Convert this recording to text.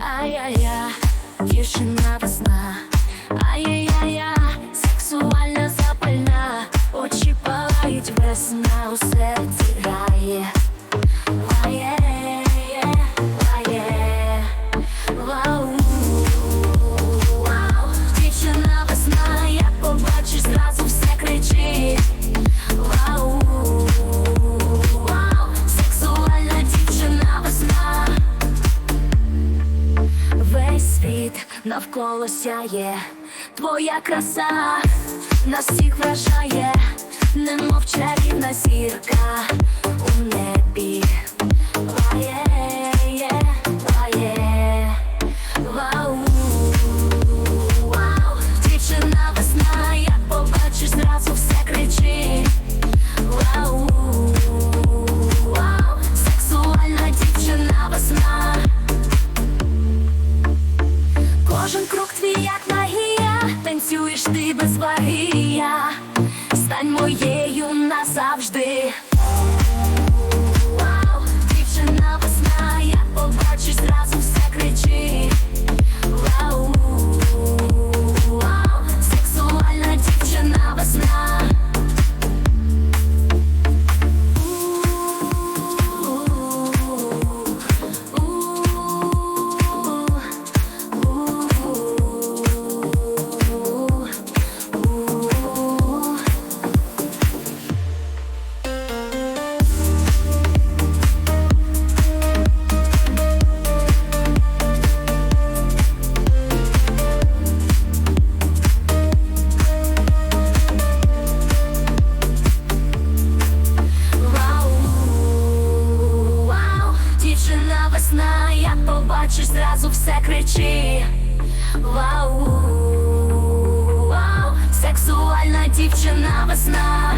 Ай-яй-я, дівчина весна, ай-яй-я, сексуальна запальна, очі палають весна у серці. навколо сяє, твоя краса нас всіх вражає, немов чарівна зірка у небі. Swahili. весна, як побачиш, зразу все кричи. Вау, вау, сексуальна дівчина весна.